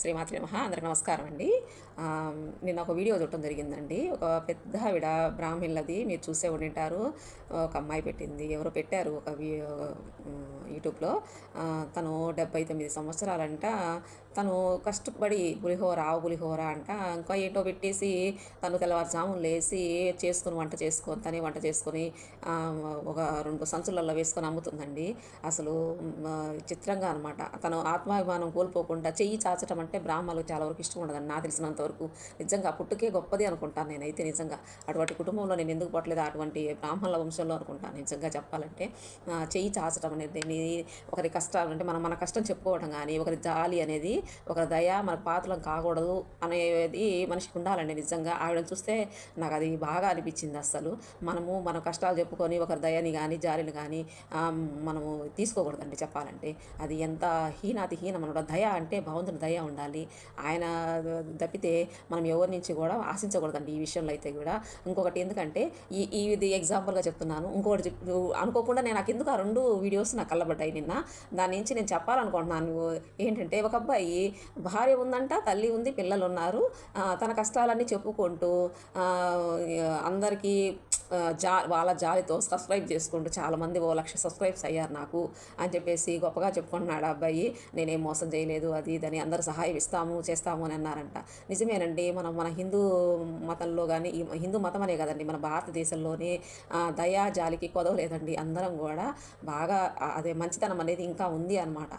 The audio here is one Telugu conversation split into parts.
శ్రీమాతృ నమ. అందరికి నమస్కారం అండి. నిన్న ఒక వీడియో చూడటం జరిగిందండి. ఒక పెద్ద ఆవిడ బ్రాహ్మణులది మీరు చూసే ఉండింటారు ఒక అమ్మాయి పెట్టింది. ఎవరో పెట్టారు ఒక యూట్యూబ్లో. తను డెబ్బై తొమ్మిది సంవత్సరాలంట. తను కష్టపడి పులిహోర ఆవు పులిహోర అంట. ఇంకా ఏంటో పెట్టేసి తను తెల్లవారుజామున లేచి చేసుకుని వంట చేసుకొని తనే వంట చేసుకొని ఒక రెండు సంచులలో వేసుకొని అమ్ముతుందండి. అసలు చిత్రంగా అనమాట తను ఆత్మాభిమానం కోల్పోకుండా చెయ్యి చాచటం అంటే బ్రాహ్మణులకు చాలా వరకు ఇష్టం ఉండదని నాకు తెలిసినంత వరకు నిజంగా పుట్టుకే గొప్పది అనుకుంటాను నేనైతే నిజంగా. అటువంటి కుటుంబంలో నేను ఎందుకు పట్టలేదు అటువంటి బ్రాహ్మణుల వంశంలో అనుకుంటాను నిజంగా చెప్పాలంటే. చెయ్యి చాచటం అనేది ఒకరి కష్టాలు అంటే మనం మన కష్టం చెప్పుకోవడం కానీ ఒకరి జాలి అనేది ఒకరి దయ మన పాత్రలం కాకూడదు అనేది మనిషికి ఉండాలండి నిజంగా. ఆవిడని చూస్తే నాకు అది బాగా అనిపించింది అసలు మనము మన కష్టాలు చెప్పుకొని ఒకరి దయని కానీ జాలిని కానీ మనము తీసుకోకూడదండి చెప్పాలంటే. అది ఎంత హీనాతి హీనం అనమాట. దయ అంటే భగవంతుని దయ ఉండాలి. ఆయన తప్పితే మనం ఎవరి నుంచి కూడా ఆశించకూడదండి ఈ విషయంలో అయితే కూడా. ఇంకొకటి ఎందుకంటే ఈ ఈ ఇది ఎగ్జాంపుల్గా చెప్తున్నాను. ఇంకొకటి చెప్ అనుకోకుండా నేను నాకు ఎందుకు ఆ రెండు వీడియోస్ నాకు కళ్ళబడ్డాయి నిన్న? దాని నుంచి నేను చెప్పాలనుకుంటున్నాను. ఏంటంటే ఒక అబ్బాయి భార్య ఉందంట తల్లి ఉంది పిల్లలు ఉన్నారు. తన కష్టాలన్నీ చెప్పుకుంటూ అందరికీ జా వాళ్ళ జాలితో సబ్స్క్రైబ్ చేసుకుంటూ చాలామంది ఓ లక్ష సబ్స్క్రైబ్స్ అయ్యారు నాకు అని చెప్పేసి గొప్పగా చెప్పుకుంటున్నాడు ఆ అబ్బాయి. నేనేం మోసం చేయలేదు అది ఇదని అందరు సహాయం ఇస్తాము చేస్తాము అని అన్నారంట. నిజమేనండి మనం మన హిందూ మతంలో కానీ హిందూ మతం అనే కదండి మన భారతదేశంలోనే దయా జాలికి కొదవలేదండి. అందరం కూడా బాగా అదే మంచితనం అనేది ఇంకా ఉంది అనమాట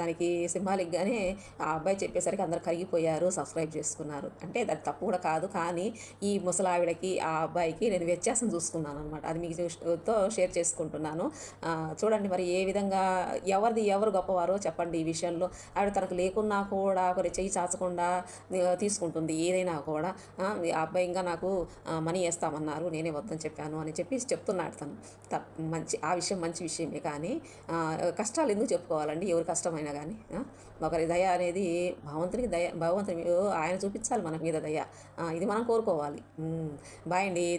దానికి సింబాలిక్గానే ఆ అబ్బాయి చెప్పేసరికి అందరు కరిగిపోయారు సబ్స్క్రైబ్ చేసుకున్నారు. అంటే అది తప్పు కూడా కాదు కానీ ఈ ముసలావిడకి ఆ అబ్బాయికి నేను వ్యత్యాసం చూసుకున్నాను అనమాట అది మీకు తో షేర్ చేసుకుంటున్నాను. చూడండి మరి ఏ విధంగా ఎవరిది ఎవరు గొప్పవారో చెప్పండి ఈ విషయంలో. ఆవిడ తనకు లేకున్నా కూడా ఒకరి చెయ్యి చాచకుండా తీసుకుంటుంది ఏదైనా కూడా. ఆ, అబ్బాయి ఇంకా నాకు మనీ వేస్తామన్నారు నేనే వద్దని చెప్పాను అని చెప్పి చెప్తున్నాడు తను. మంచి ఆ విషయం మంచి విషయమే కానీ కష్టాలు ఎందుకు చెప్పుకోవాలండి? ఎవరు కష్టమైనా కానీ ఒకరి దయ అనేది భగవంతునికి దయ భగవంతుని ఆయన చూపించాలి మన మీద దయ. ఇది మనం కోరుకోవాలి. బాయ్ అండి.